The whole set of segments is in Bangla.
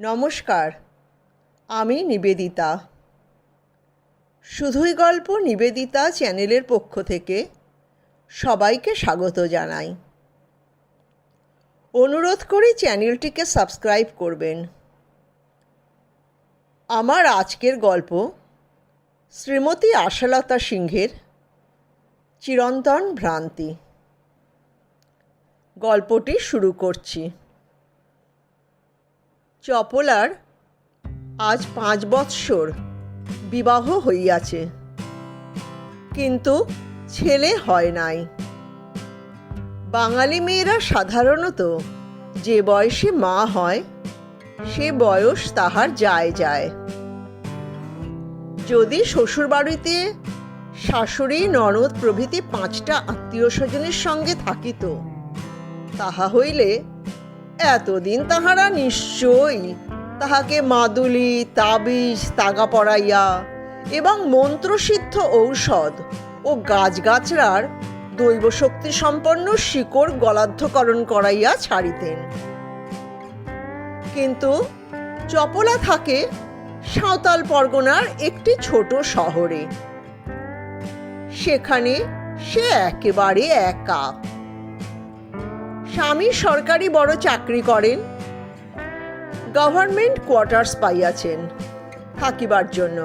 নমস্কার, আমি নিবেদিতা। শুধুই গল্প নিবেদিতা চ্যানেলের পক্ষ থেকে সবাইকে স্বাগত জানাই। অনুরোধ করি চ্যানেলটিকে সাবস্ক্রাইব করবেন। আমার আজকের গল্প শ্রীমতী আশালতা সিংহের চিরন্তন ভ্রান্তি। গল্পটি শুরু করছি। চপলার আজ পাঁচ বৎসর বিবাহ হইয়াছে। কিন্তু ছেলে হয় নাই। বাঙালি মেয়েরা সাধারণত যে বয়সে মা হয়, সে বয়স তাহার যায় যায়। যদি শ্বশুরবাড়িতে শাশুড়ি, ননদ প্রভৃতি পাঁচটা আত্মীয় স্বজনের সঙ্গে থাকিত, তাহা হইলে এতদিন তাহারা নিশ্চয়ই তাহাকে মাদুলি, তাবিজ তাগা পড়াইয়া এবং মন্ত্রসিদ্ধ ঔষধ ও গাছগাছড়ার দৈব শক্তি সম্পন্ন শিকড় গলাধ্যকরণ করাইয়া ছাড়িতেন। কিন্তু চপলা থাকে সাঁওতাল পরগনার একটি ছোট শহরে। সেখানে সে একেবারে একা। স্বামী সরকারি বড় চাকরি করেন। গভর্নমেন্ট কোয়ার্টার্স পাইয়াছেন থাকিবার জন্য।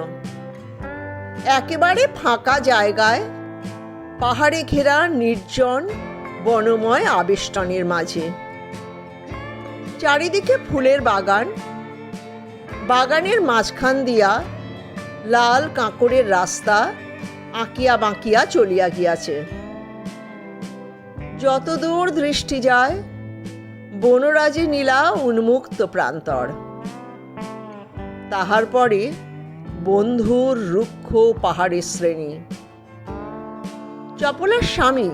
একেবারে ফাঁকা জায়গায় পাহাড়ে ঘেরা নির্জন বনময় আবেষ্টনের মাঝে। চারিদিকে ফুলের বাগান। বাগানের মাঝখান দিয়া লাল কাঁকড়ের রাস্তা আঁকিয়া বাঁকিয়া চলিয়া গিয়াছে। যতদূর দৃষ্টি যায়, বনরাজি নীলা উন্মুক্ত প্রান্তর। তাহার পরে বন্ধুর রুক্ষ পাহাড়ের শ্রেণি। চপলার স্বামী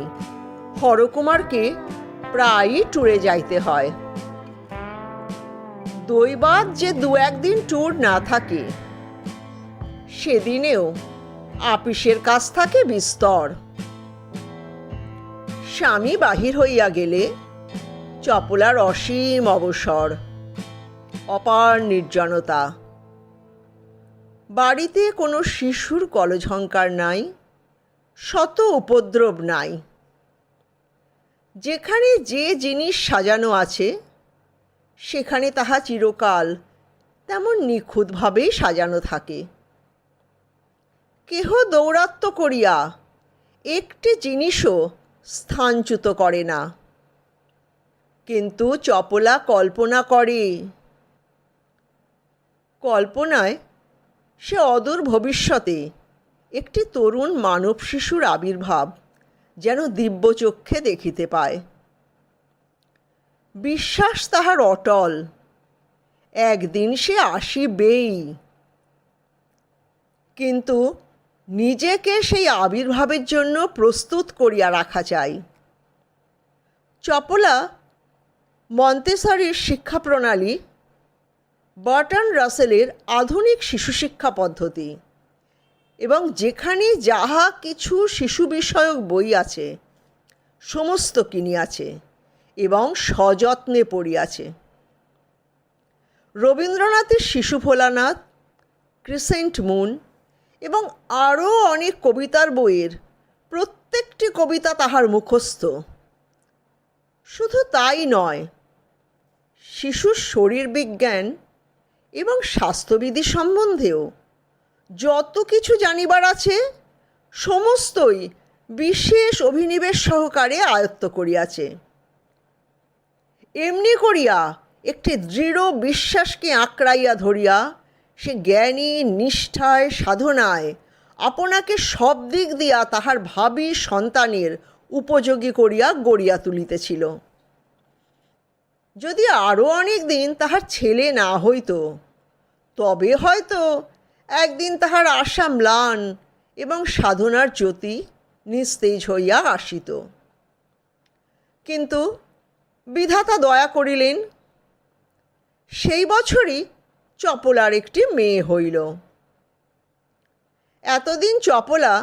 হরকুমারকে প্রায়ই ট্যুরে যাইতে হয়। দৈবাদ যে দু একদিন ট্যুর না থাকে, সেদিনেও আপিসের কাছ থাকে বিস্তর। স্বামী বাহির হইয়া গেলে চপলার অসীম অবসর, অপার নির্জনতা। বাড়িতে কোনো শিশুর কলঝঙ্কার নাই, শত উপদ্রব নাই। যেখানে যে জিনিস সাজানো আছে, সেখানে তাহা চিরকাল তেমন নিখুঁতভাবেই সাজানো থাকে। কেহ দৌরাত্ম করিয়া একটি জিনিসও স্থানচ্যুত করে না। কিন্তু চপলা কল্পনা করে। কল্পনায় সে অদূর ভবিষ্যতে একটি তরুণ মানব শিশুর আবির্ভাব যেন দিব্যচক্ষে দেখিতে পায়। বিশ্বাস তাহার অটল। একদিন সে আসিবেই। কিন্তু নিজেকে সেই আবির্ভাবের জন্য প্রস্তুত করিয়া রাখা চাই। চপলা মন্তেসরির শিক্ষা প্রণালী, বার্টন রাসেলের আধুনিক শিশু শিক্ষা পদ্ধতি এবং যেখানে যাহা কিছু শিশু বিষয়ক বই আছে, সমস্ত কিনিয়াছে এবং সযত্নে পড়িয়াছে। রবীন্দ্রনাথের শিশু ভোলানাথ, ক্রিসেন্ট মুন এবং আরও অনেক কবিতার বইয়ের। প্রত্যেকটি কবিতা তাহার মুখস্থ। শুধু তাই নয়, শিশুর শরীর বিজ্ঞান এবং স্বাস্থ্যবিধি সম্বন্ধেও যত কিছু জানিবার আছে, সমস্তই বিশেষ অভিনিবেশ সহকারে আয়ত্ত করিয়াছে। এমনি করিয়া একটি দৃঢ় বিশ্বাসকে আঁকড়াইয়া ধরিয়া সে জ্ঞানী, নিষ্ঠায়, সাধনায় আপনাকে সব দিক দিয়া তাহার ভাবি সন্তানের উপযোগী করিয়া গড়িয়া তুলিতেছিল। যদি আরও অনেক দিন তাহার ছেলে না হইত, তবে হয়তো একদিন তাহার আশা ম্লান এবং সাধনার জ্যোতি নিস্তেজ হইয়া আসিত। কিন্তু বিধাতা দয়া করিলেন, সেই বছরই চপলার একটি মেয়ে হইল। এতদিন চপলা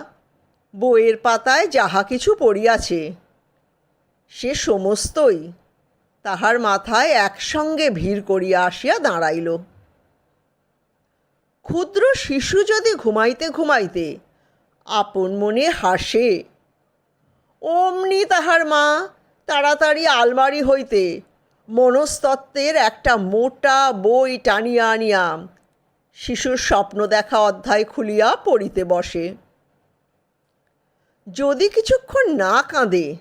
বইয়ের পাতায় যাহা কিছু পড়িয়াছে, সে সমস্তই তাহার মাথায় একসঙ্গে ভিড় করিয়া আসিয়া দাঁড়াইল। ক্ষুদ্র শিশু যদি ঘুমাইতে ঘুমাইতে আপন মনে হাসে, অমনি তাহার মা তাড়াতাড়ি আলমারি হইতে মনস্তত্ত্বের একটা মোটা বই টানিয়া আনিয়া শিশুর স্বপ্ন দেখা অধ্যায় খুলিয়া পড়িতে বসে। যদি কিছুক্ষণ না কাঁদে,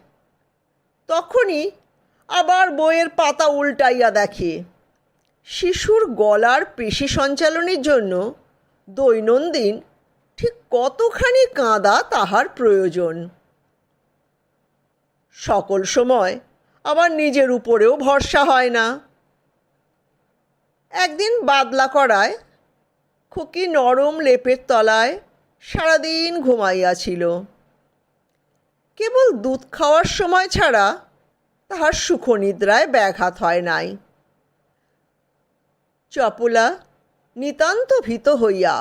তখনই আবার বইয়ের পাতা উল্টাইয়া দেখে। শিশুর গলার পেশি সঞ্চালনের জন্য দৈনন্দিন ঠিক কতখানি কাঁদা তাহার প্রয়োজন। সকল সময় আবার নিজের উপরেও ভরসা হয় না। একদিন বাদলা করায়, খুকি নরম লেপের তলায় সারাদিন ঘুমাইয়াছিল। কেবল দুধ খাওয়ার সময় ছাড়া তাহার সুখনিদ্রায় ব্যাঘাত হয় নাই। চপলা নিতান্ত ভীত হইয়া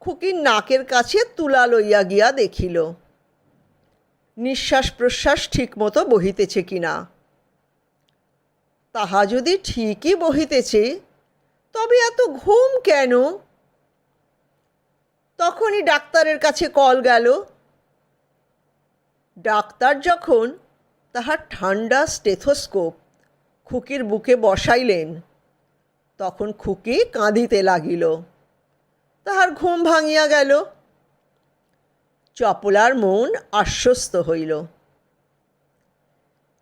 খুকির নাকের কাছে তুলা লইয়া গিয়া দেখিল নিঃশ্বাস প্রশ্বাস ঠিকমতো বহিতেছে কিনা। তাহা যদি ঠিকই বহিতেছে, তবে এত ঘুম কেন? তখনই ডাক্তারের কাছে কল গেল। ডাক্তার যখন তাহার ঠান্ডা স্টেথোস্কোপ খুকির বুকে বসাইলেন, তখন খুকি কাঁদিতে লাগিল। তাহার ঘুম ভাঙিয়া গেল। চপলার মন আশ্বস্ত হইল।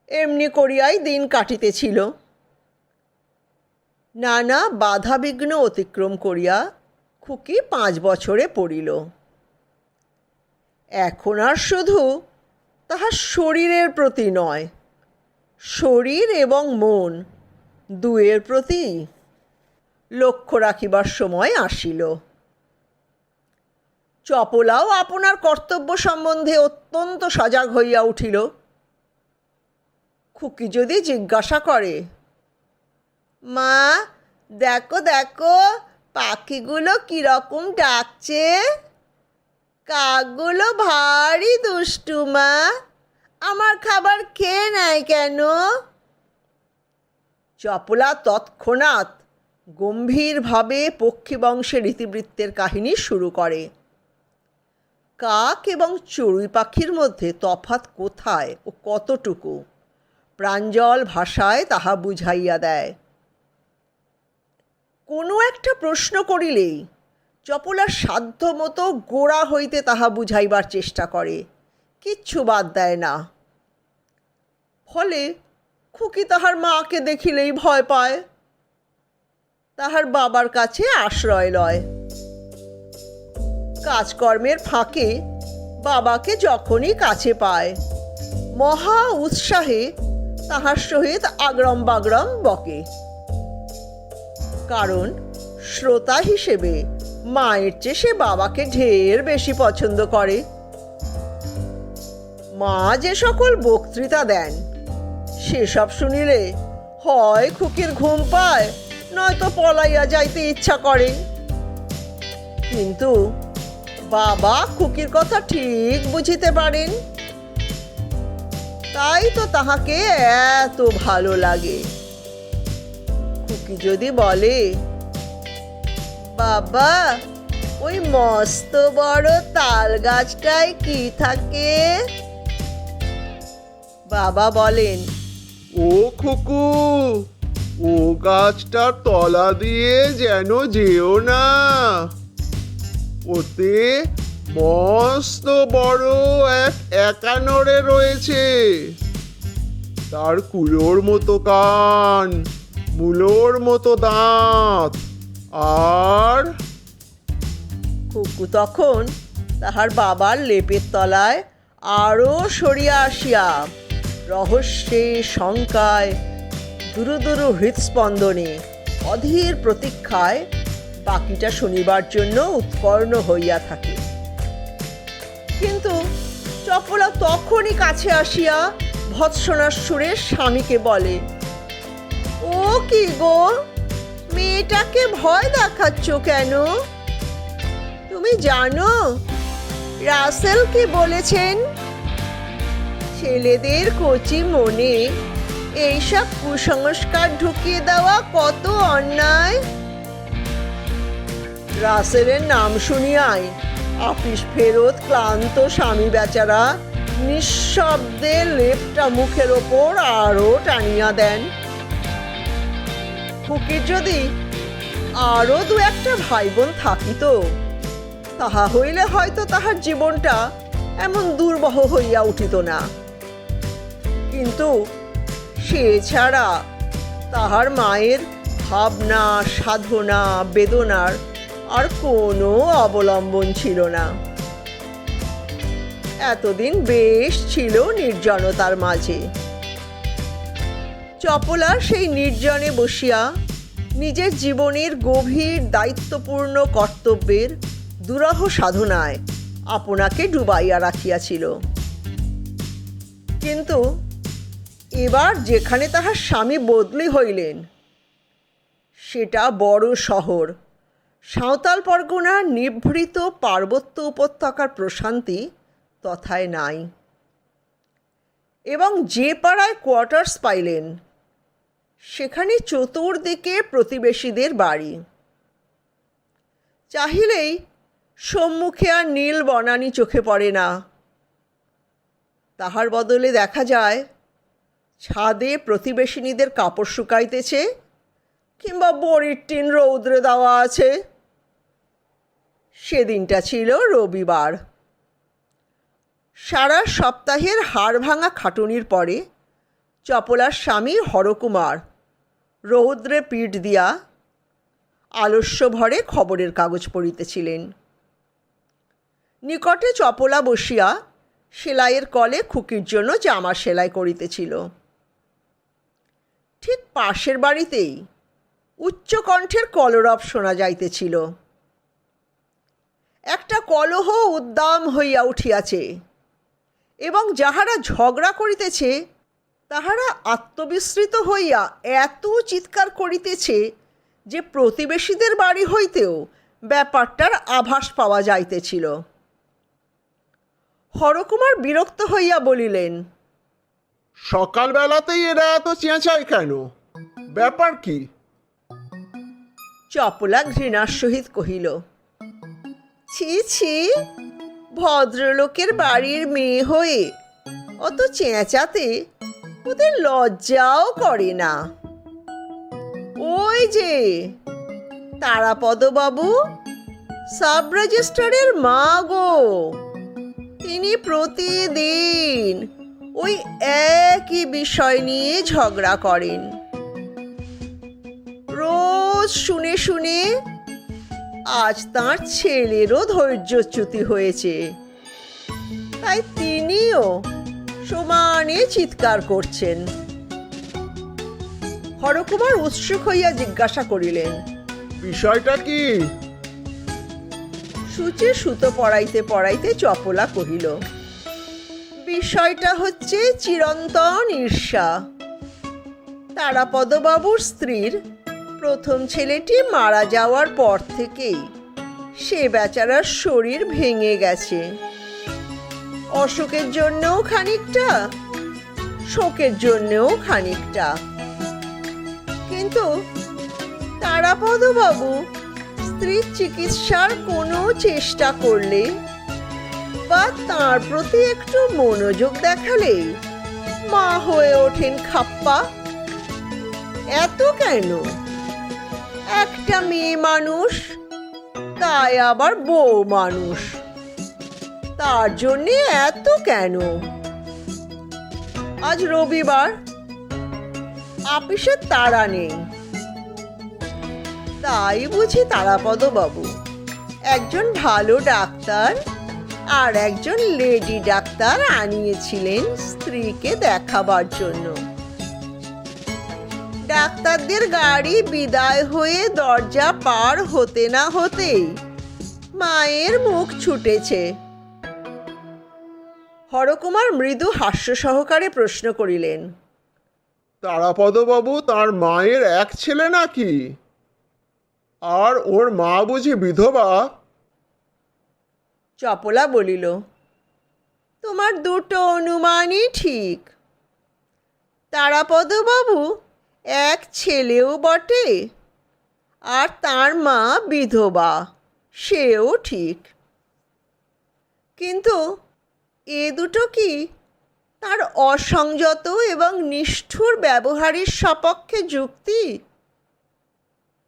এমনি করিয়াই দিন কাটিতেছিল। নানা বাধাবিঘ্ন অতিক্রম করিয়া খুকি পাঁচ বছরে পড়িল। এখন আর শুধু তাহার শরীরের প্রতি নয়, শরীর এবং মন দুয়ের প্রতি লক্ষ্য রাখিবার সময় আসিল। চপলাও আপনার কর্তব্য সম্বন্ধে অত্যন্ত সজাগ হইয়া উঠিল। খুকি যদি জিজ্ঞাসা করে মা, দেখো দেখো, পাখিগুলো কীরকম ডাকছে। কাকগুলো ভারী দুষ্টু, মা। আমার খাবার খেয়ে নেয় কেন? চপলা তৎক্ষণাৎ গম্ভীরভাবে পক্ষী বংশের ইতিবৃত্তের কাহিনী শুরু করে। কাক এবং চড়ুই পাখির মধ্যে তফাত কোথায় ও কতটুকু? প্রাঞ্জল ভাষায় তাহা বুঝাইয়া দেয়। কোনো একটা প্রশ্ন করিলেই চপলার সাধ্য মতো গোড়া হইতে তাহা বুঝাইবার চেষ্টা করে, কিচ্ছু বাদ দেয় না। ফলে খুকি তাহার মাকে দেখিলেই ভয় পায়, তাহার বাবার কাছে আশ্রয় লয়। কাজকর্মের ফাঁকে বাবাকে যখনই কাছে পায়, মহা উৎসাহে তাহার সহিত আগ্রম বাগ্রম বকে। কারণ শ্রোতা হিসেবে মায়ের চেয়ে সে বাবাকে ঢের বেশি পছন্দ করে। মা যে সকল বক্তৃতা দেন, সেসব শুনিলে হয় খুকির ঘুম পায়, নয়তো পলাইয়া যাইতে ইচ্ছা করে। কিন্তু বাবা খুকির কথা ঠিক বুঝিতে পারেন। তাই তো তাহাকে এত ভালো লাগে। যদি বলে, বাবা, ওই মস্ত বড় তাল গাছটায় কি থাকে? বাবা বলেন, ও খুকু, ও গাছটার তলা দিয়ে যেন যেও না। ওতে মস্ত বড় এক একানরে রয়েছে। তার কুলোর মতো কান মূলোর মতো দাঁত। আর? তখন তাহার বাবার লেপের তলায় আরও সরিয়া আসিয়া রহস্যে শঙ্কায়, দুরু দুরু হৃৎস্পন্দনে অধীর প্রতীক্ষায় বাকিটা শুনিবার জন্য উৎকর্ণ হইয়া থাকে। কিন্তু চপলা তখনই কাছে আসিয়া ভৎসনার সুরে স্বামীকে বলে ও কি গো? মেয়েটাকে ভয় দেখাচ্ছ কেন? তুমি জানো, রাসেল কি বলেছেন? ছেলেদের কচি মনে এইসব কুসংস্কার ঢুকিয়ে দেওয়া কত অন্যায়? রাসেলের নাম শুনিয়াই আপিস ফেরত ক্লান্ত স্বামী বেচারা নিঃশব্দে লেপটা মুখের ওপর আরও টানিয়া দেন। ফুকির যদি আরও দু একটা ভাই বোন থাকিত, তাহা হইলে হয়তো তাহার জীবনটা এমন দুর্বহ হইয়া উঠিত না। কিন্তু সে ছাড়া তাহার মায়ের ভাবনা, সাধনা, বেদনার আর কোনো অবলম্বন ছিল না। এতদিন বেশ ছিল নির্জনতার মাঝে। চপলা সেই নির্জনে বসিয়া নিজের জীবনের গভীর দায়িত্বপূর্ণ কর্তব্যের দুরহ সাধনায় আপনাকে ডুবাইয়া রাখিয়াছিল। কিন্তু এবার যেখানে তাহার স্বামী বদলি হইলেন, সেটা বড় শহর। সাঁওতাল পরগনার নিভৃত পার্বত্য উপত্যকার প্রশান্তি তথায় নাই। এবং যে পাড়ায় কোয়ার্টার্স পাইলেন সেখানে চতুর্দিকে প্রতিবেশীদের বাড়ি। চাহিলেই সম্মুখে আর নীল বনানি চোখে পড়ে না। তাহার বদলে দেখা যায়, ছাদে প্রতিবেশিনীদের কাপড় শুকাইতেছে কিংবা বড়ির টিন রৌদ্রে দেওয়া আছে। সেদিনটা ছিল রবিবার। সারা সপ্তাহের হাড় ভাঙা খাটুনির পরে চপলার স্বামী হরকুমার। রৌদ্রে পিঠ দিয়া আলস্য ভরে খবরের কাগজ পড়িতেছিলেন। নিকটে চপলা বসিয়া সেলাইয়ের কলে খুকির জন্য জামা সেলাই করিতেছিল। ঠিক পাশের বাড়িতেই উচ্চকণ্ঠের কলরব শোনা যাইতেছিল। একটা কলহ উদ্দাম হইয়া উঠিয়াছে এবং যাহারা ঝগড়া করিতেছে তাহারা আত্মবিস্মৃত হইয়া এত চিৎকার করিতেছে যে প্রতিবেশীদের বাড়ি হইতেও ব্যাপারটার আভাস পাওয়া যাইতেছিল। হরকুমার বিরক্ত হইয়া বলিলেন সকালবেলাতেই এরা এত চেঁচায় কেন? ব্যাপার কি? চপলা ঘৃণার সহিত কহিল ছি ছি ভদ্রলোকের বাড়ির মেয়ে হয়ে অত চেঁচাতে ওদের লজ্জাও করে না। ওই যে, তারাপদবাবু সাব রেজিস্ট্রারের মা গো তিনি প্রতিদিন ওই একই বিষয় নিয়ে ঝগড়া করেন। রোজ শুনে শুনে আজ তার ছেলেরও ধৈর্যচ্যুতি হয়েছে। তাই তিনিও সমানে চিৎকার করছেন। হরকুমার উৎসুক হইয়া জিজ্ঞাসা করিলেন বিষয়টা কি? সূচে সুতো পড়াইতে পড়াইতে চপলা কহিল বিষয়টা হচ্ছে চিরন্তন ঈর্ষা। তারাপদবাবুর স্ত্রীর প্রথম ছেলেটি মারা যাওয়ার পর থেকেই সে বেচারার শরীর ভেঙে গেছে। অসুখের জন্যও খানিকটা, শোকের জন্যও খানিকটা। কিন্তু তারাপদবাবু স্ত্রীর চিকিৎসার কোনো চেষ্টা করলে বা তার প্রতি একটু মনোযোগ দেখালে মা হয়ে ওঠেন খাপ্পা। এত কেন? একটা মেয়ে মানুষ, তাই আবার বউ মানুষ। তার জন্যে এত কেন? আজ রবিবার। আপিসের তাড়া নেই। তাই বুঝি তারাপদ বাবু একজন ভালো ডাক্তার আর একজন লেডি ডাক্তার আনিয়েছিলেন স্ত্রীকে দেখাবার জন্য। ডাক্তারদের গাড়ি বিদায় হয়ে দরজা পার হতে না হতেই মায়ের মুখ ছুটেছে। হরকুমার মৃদু হাস্য সহকারে প্রশ্ন করিলেন তারাপদবাবু তার মায়ের এক ছেলে নাকি? আর ওর মা বুঝি বিধবা? চপলা বলিল তোমার দুটো অনুমানই ঠিক। তারাপদবাবু এক ছেলেও বটে আর তার মা বিধবা সেও ঠিক। কিন্তু এ দুটো কি? তার অসংযত এবং নিষ্ঠুর ব্যবহারের সপক্ষে যুক্তি?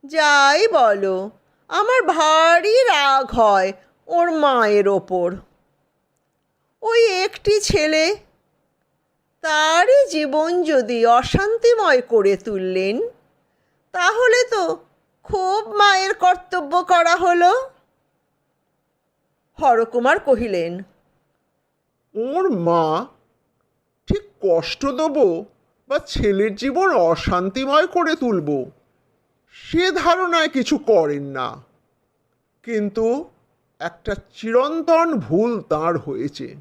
যাই বলো, আমার ভারী রাগ হয় ওর মায়ের ওপর। ওই একটি ছেলে, তারই জীবন যদি অশান্তিময় করে তুললেন, তাহলে তো খুব মায়ের কর্তব্য করা হলো। হরকুমার কহিলেন ওর মা ঠিক কষ্ট দেবো বা ছেলের জীবন অশান্তিময় করে তুলব, সে ধারণায় কিছু করেন না। কিন্তু একটা চিরন্তন ভুল তার হয়েছে।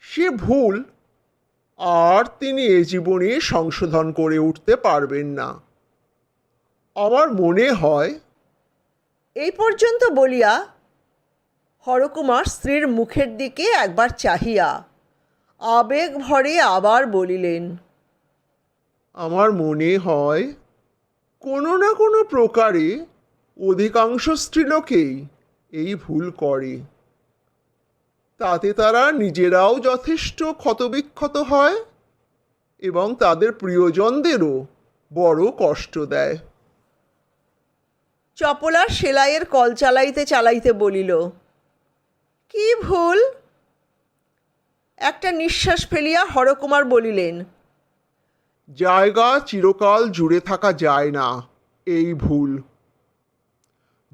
সে ভুল আর তিনি এ জীবনে সংশোধন করে উঠতে পারবেন না। আমার মনে হয় এই পর্যন্ত বলিয়া হরকুমার স্ত্রীর মুখের দিকে একবার চাহিয়া আবেগ ভরে আবার বলিলেন, আমার মনে হয় কোনো না কোনো প্রকারে অধিকাংশ স্ত্রীলোকেই এই ভুল করে। তাতে তারা নিজেরাও যথেষ্ট ক্ষতবিক্ষত হয় এবং তাদের প্রিয়জনদেরও বড় কষ্ট দেয়। চপলা সেলাইয়ের কল চালাইতে চালাইতে বলিল কি ভুল? একটা নিঃশ্বাস ফেলিয়া হরকুমার বলিলেন, জায়গা চিরকাল জুড়ে থাকা যায় না এই ভুল।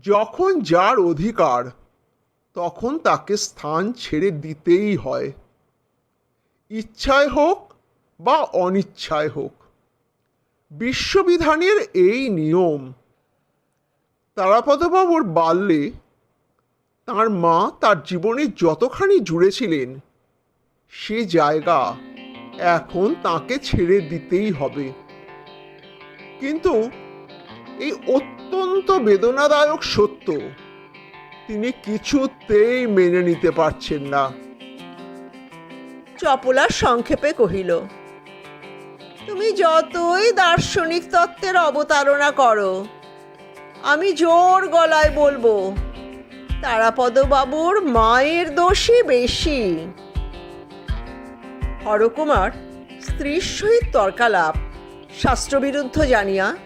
যখন যার অধিকার, তখন তাকে স্থান ছেড়ে দিতেই হয়। ইচ্ছায় হোক বা অনিচ্ছায় হোক, বিশ্ববিধানের এই নিয়ম। তারাপদবাবুর বাল্যে তার মা তার জীবনে যতখানি জুড়েছিলেন, সে জায়গা এখন তাকে ছেড়ে দিতেই হবে। কিন্তু এই অত্যন্ত বেদনাদায়ক সত্য তিনি কিছুতেই মেনে নিতে পারছেন না। চপলা সংক্ষেপে কহিল, তুমি যতই দার্শনিক তত্ত্বের অবতারণা করো, আমি জোর গলায় বলব তারাপদবাবুর মায়ের দোষই বেশি। হরকুমার স্ত্রীর সহিত তর্কালাপ। শাস্ত্রবিরুদ্ধ জানিয়া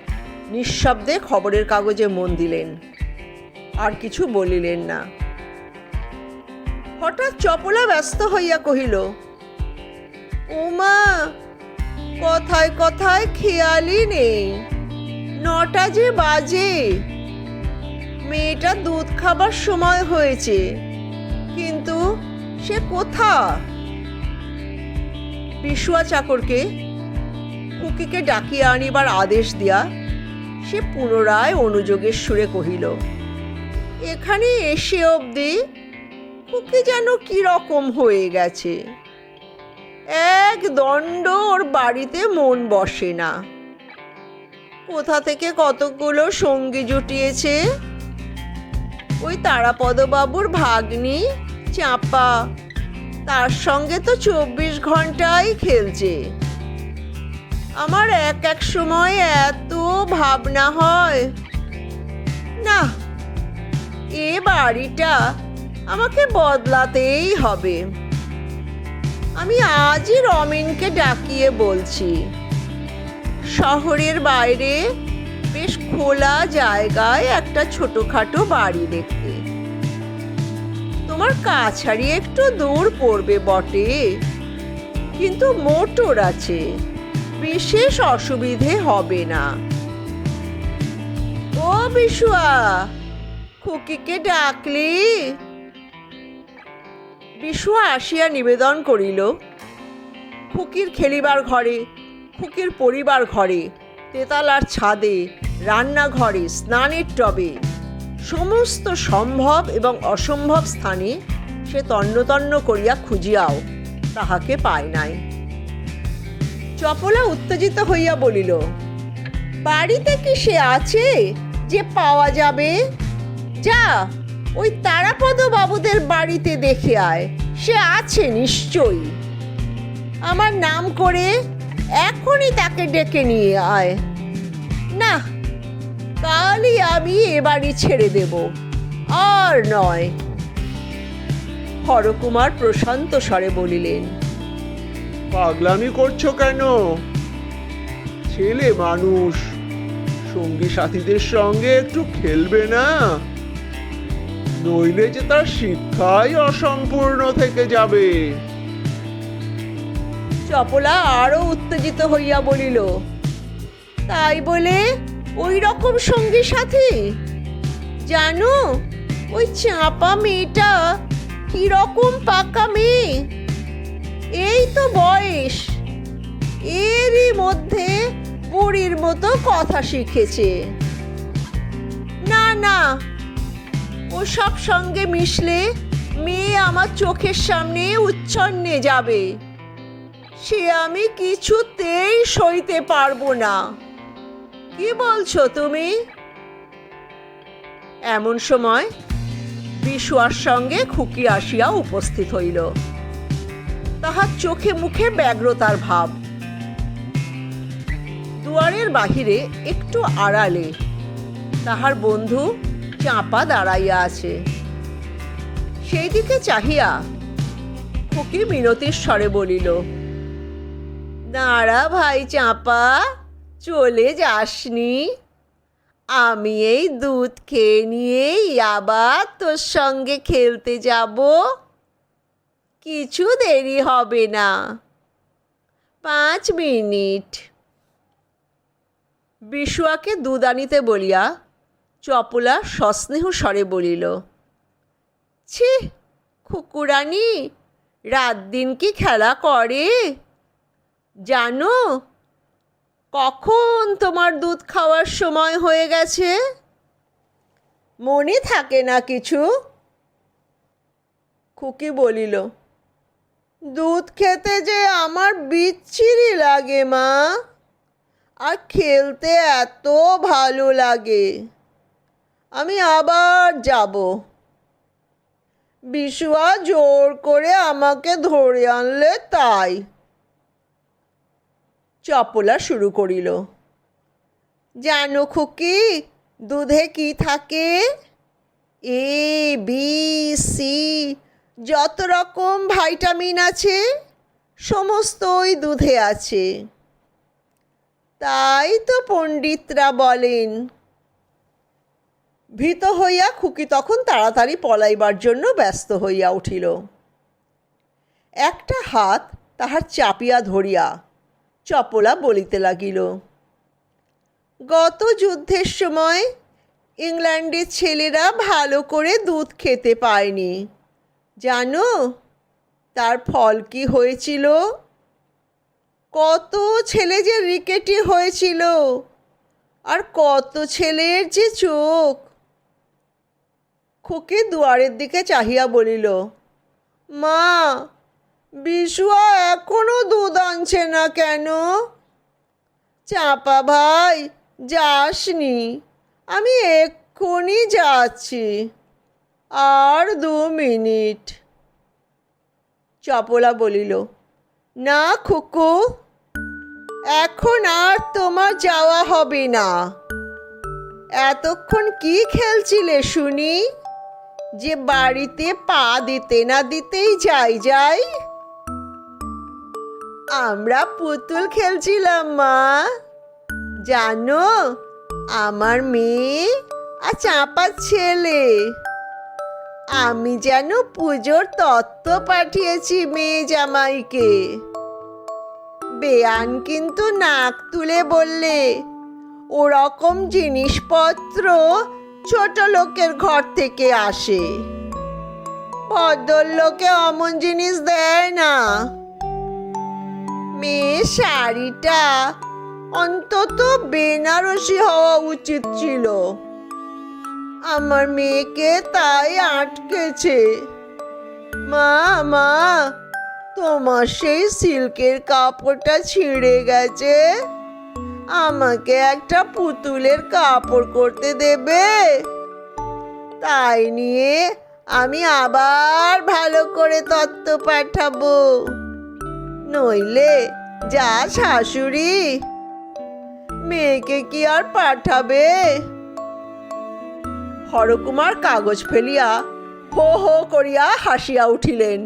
নিঃশব্দে খবরের কাগজে মন দিলেন। আর কিছু বলিলেন না। হঠাৎ চপলা ব্যস্ত হইয়া কহিল, উমা, কথায় কথায় খেয়ালই নেই। নটা যে বাজে। মেয়েটা দুধ খাবার সময় হয়েছে। কিন্তু সে কোথা? বিশুয়া চাকরকে কুকিকে ডাকিয়া আনিবার আদেশ দিয়া সে পুনরায় অনুযোগের সুরে কহিল, এখানে এসে অবধি কুকি যেন কি রকম হয়ে গেছে। এক দণ্ড ওর বাড়িতে মন বসে না। কোথা থেকে কতগুলো সঙ্গী জুটিয়েছে? ওই তারাপদবাবুর ভাগ্নি, চাপা। তার সঙ্গে তো চব্বিশ ঘন্টাই খেলছে। আমার এক এক সময় এত ভাবনা হয়। না, এ বাড়িটা আমাকে বদলাতেই হবে। আমি আজই রমিনকে ডাকিয়ে বলছি, শহরের বাইরে বেশ খোলা জায়গায় একটা ছোটোখাটো বাড়ি দেখতে। তোমার কাছারি একটু দূর পড়বে বটে। কিন্তু মোটর আছে। বিশেষ অসুবিধে হবে না। ও বিশুয়া, খুকিকে ডাকলি? বিশুয়া আসিয়া নিবেদন করিল, খুকির খেলিবার ঘরে, খুকির পরিবার ঘরে। তেতালার ছাদে, রান্নাঘরে, স্নানের টবে। সমস্ত সম্ভব এবং অসম্ভব স্থানে সে তন্নতন্ন করিয়া খুঁজিয়াও তাহাকে পায় নাই। চপলা উত্তেজিত হইয়া বলিল, বাড়িতে কি সে আছে যে পাওয়া যাবে? যা, ওই তারাপদ বাবুদের বাড়িতে দেখে আয়। সে আছে নিশ্চয়ই। আমার নাম করে এখনই তাকে ডেকে নিয়ে আয়। না, কালই আমি এ বাড়ি ছেড়ে দেব, আর নয়। হরকুমার প্রশান্ত স্বরে বলিলেন, পাগলামি করছ কেন? ছেলে মানুষ, সঙ্গী সাথীদের সঙ্গে একটু খেলবে না? নইলে যে তার শিক্ষাই অসম্পূর্ণ থেকে যাবে। চপলা আরও উত্তেজিত হইয়া বলিল, তাই বলে ওই রকম সঙ্গী সাথী? জানো, ওই চাপা মেয়েটা কি রকম পাকা মেয়ে? এই তো বয়স। এরই মধ্যে বুড়ির মতো কথা শিখেছে। না না ও সব সঙ্গে মিশলে মেয়ে আমার চোখের সামনে উচ্ছন্নে যাবে। সে আমি কিছুতেই সইতে পারব না। কি বলছো তুমি? এমন সময় বিশুয়ার সঙ্গে খুকি আসিয়া উপস্থিত হইল। তাহার চোখে মুখে ব্যগ্রতার ভাব। দুয়ারের বাহিরে একটু আড়ালে তাহার বন্ধু চাপা দাঁড়াইয়া আছে। সেই দিকে চাহিয়া খুকি মিনতির স্বরে বলিল দাঁড়া ভাই চাঁপা, চলে যাসনি। আমি এই দুধ খেয়ে নিয়েই আবার তোর সঙ্গে খেলতে যাব। কিছু দেরি হবে না। পাঁচ মিনিট। বিশুয়াকে দুধ আনিতে বলিয়া চপলা সস্নেহ স্বরে বলিল, ছি, খুকুরানি, রাত দিন কি খেলা করে? জানো, কখন তোমার দুধ খাওয়ার সময় হয়ে গেছে? মনে থাকে না কিছু? খুকি বলিল, দুধ খেতে যে আমার বিচ্ছিরি লাগে মা, আর খেলতে এত ভালো লাগে। আমি আবার যাব। বিশুয়া জোর করে আমাকে ধরে আনলে তাই। চপলা শুরু করিল। জানো খুকি, দুধে কি থাকে? এ, বি, সি, যত রকম ভাইটামিন আছে, সমস্তই দুধে আছে। তাই তো পণ্ডিতরা বলেন। ভীত হইয়া খুকি তখন তাড়াতাড়ি পলাইবার জন্য ব্যস্ত হইয়া উঠিল। একটা হাত তাহার চাপিয়া ধরিয়া চপলা বলিতে লাগিল। গত যুদ্ধের সময় ইংল্যান্ডের ছেলেরা ভালো করে দুধ খেতে পায়নি। জানো, তার ফল কি হয়েছিল? কত ছেলে যে রিকেটি হয়েছিল, আর কত ছেলের যে চোখ। খুকি দুয়ারের দিকে চাহিয়া বলিল, মা বিশুয়া এখনও দুধ আনছে না কেন? চাপা ভাই, যাসনি। আমি এক্ষুনি যাচ্ছি। আর দু মিনিট। চপলা বলিল, না খুকু, এখন আর তোমার যাওয়া হবে না। এতক্ষণ কি খেলছিলে শুনি? যে বাড়িতে পা দিতে না দিতেই যাই যাই। আমরা পুতুল খেলছিলাম, মা। জানো, আমার মেয়ে আর চাঁপার ছেলে। আমি যেন পুজোর তত্ত্ব পাঠিয়েছি মেয়ে জামাইকে। বেয়ান কিন্তু নাক তুলে বললে, ওরকম জিনিসপত্র ছোট লোকের ঘর থেকে আসে। ভদ্রলোকে অমন জিনিস দেয় না। মেয়ে শাড়িটা অন্তত বেনারসি হওয়া উচিত ছিল। আমার মেয়েকে তাই আটকেছে। মা মা, তোমার সেই সিল্কের কাপড়টা ছিঁড়ে গেছে। আমাকে একটা পুতুলের কাপড় করতে দেবে। তাই নিয়ে আমি আবার ভালো করে তত্ত্ব পাঠাবো। নইলে যা শাশুড়ি। মেয়েকে কি আর পাঠাবে? হরকুমার কাগজ ফেলিয়া হো হো করিয়া হাসিয়া উঠিলেন।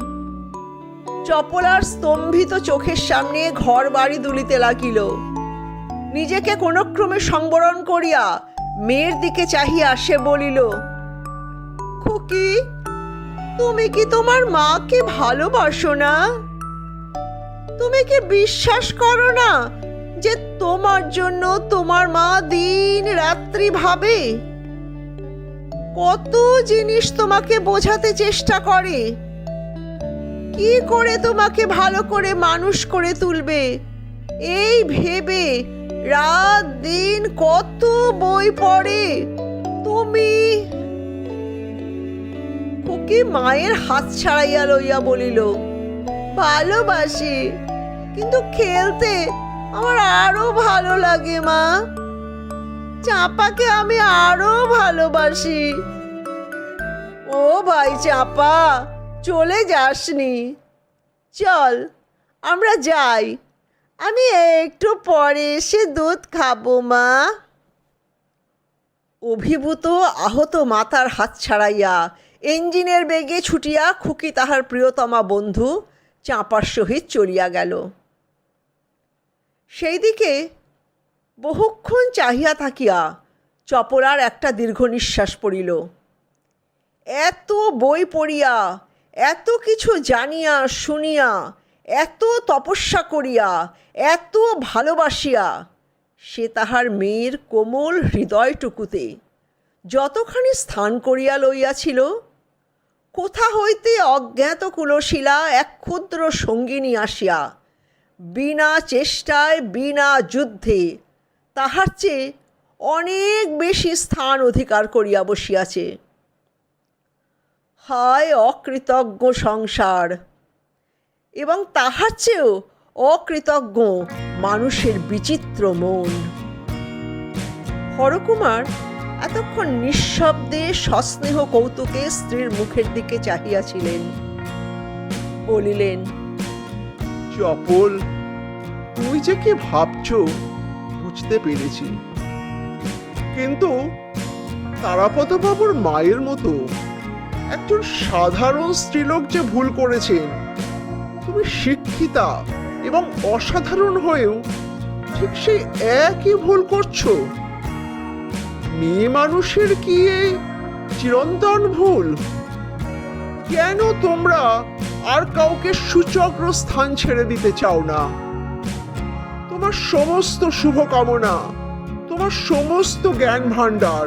চপলার স্তম্ভিত চোখের সামনে ঘর বাড়ি দুলিতে লাগিল। নিজেকে কোনক্রমে সংবরণ করিয়া মেয়ের দিকে চাহিয়া সে বলিল, খুকি, তুমি কি তোমার মাকে ভালোবাসো না? তুমি কি বিশ্বাস করো না যে তোমার জন্য তোমার মা দিন রাত্রি ভাবে? কত জিনিস তোমাকে বোঝাতে চেষ্টা করে। কি করে তোমাকে ভালো করে মানুষ করে তুলবে? এই ভেবে রাত দিন কত বই পড়ে। তুমি খুকি মায়ের হাত ছাড়াইয়া লইয়া বলিল, ভালোবাসি কিন্তু খেলতে আমার আরও ভালো লাগে, মা। চাপাকে আমি আরও ভালোবাসি। ও ভাই চাপা, চলে যাসনি। চল, আমরা যাই। আমি একটু পরে এসে দুধ খাব, মা। অভিভূত আহত মাথার হাত ছাড়াইয়া ইঞ্জিনের বেগে ছুটিয়া খুকি তাহার প্রিয়তমা বন্ধু চাঁপার সহিত চলিয়া গেল। সেই দিকে বহুক্ষণ চাহিয়া থাকিয়া চপলার একটা দীর্ঘ নিঃশ্বাস পড়িল। এত বই পড়িয়া, এত কিছু জানিয়া, শুনিয়া, এত তপস্যা করিয়া, এত ভালোবাসিয়া, সে তাহার মেয়ের কোমল হৃদয়টুকুতে যতখানি স্থান করিয়া লইয়াছিল, কোথা হইতে অজ্ঞাত কুলশিলা এক ক্ষুদ্র সঙ্গিনী আসিয়া বিনা চেষ্টায়, বিনা যুদ্ধে তাহার চেয়ে অনেক বেশি স্থান অধিকার করিয়া বসিয়াছে। হায় অকৃতজ্ঞ সংসার! এবং তাহার চেয়েও অকৃতজ্ঞ মানুষের বিচিত্র মন। হরকুমার এতক্ষণ নিঃশব্দে সস্নেহ কৌতুকে স্ত্রীর মুখের দিকে চাহিয়াছিলেন। বলিলেন চপল তুই যে কি ভাবছ, বুঝতে পেরেছি। কিন্তু তারাপদ বাবুর মায়ের মতো একজন সাধারণ স্ত্রীলোক যে ভুল করেছেন, তুমি শিক্ষিতা এবং অসাধারণ হয়েও ঠিক সেই একই ভুল করছ। মেয়ে মানুষের কি চিরন্তন ভুল? কেন তোমরা আর কাউকে সুচক্র স্থান ছেড়ে দিতে চাও না। তোমার সমস্ত শুভকামনা, তোমার সমস্ত জ্ঞান ভাণ্ডার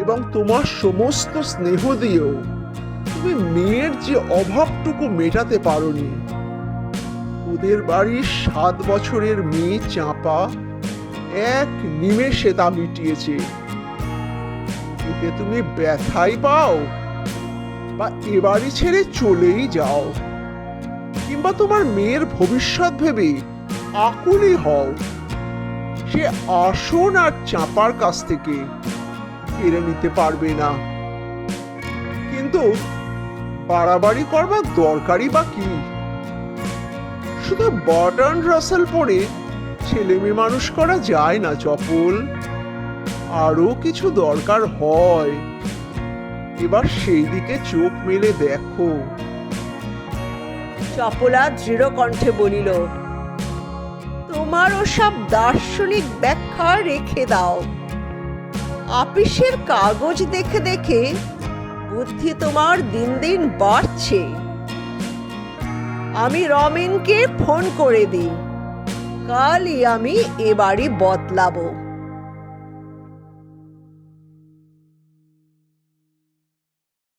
এবং তোমার সমস্ত স্নেহ দিয়েও তুমি মেয়ের যে অভাবটুকু মেটাতে পারোনি। ওদের বাড়ির সাত বছরের মেয়ে চাপা এক নিমেষে তা মিটিয়েছে। এতে তুমি ব্যথাই পাও বা এবারই ছেড়ে চলেই যাও। কিংবা তোমার মেয়ের ভবিষ্যৎ ভেবে আকুলি হও। সে আসন আর চাপার কাছ থেকে কেড়ে নিতে পারবে না। কিন্তু বাড়াবাড়ি করবার দরকারই বা কি? শুধু বটন রাসেল পরে ছেলে মেয়ে মানুষ করা যায় না, চপল। আরও কিছু দরকার হয়। এবার সেই দিকে চোখ মেলে দেখো। চপলা দৃঢ় কণ্ঠে বলিল, তোমার ওসব দার্শনিক ব্যাখ্যা রেখে দাও। আপিসের কাগজ দেখে দেখে বুদ্ধি তোমার দিন দিন বাড়ছে। আমি রমেনকে ফোন করে দিই, কালই আমি এ বাড়ি বদলাবো।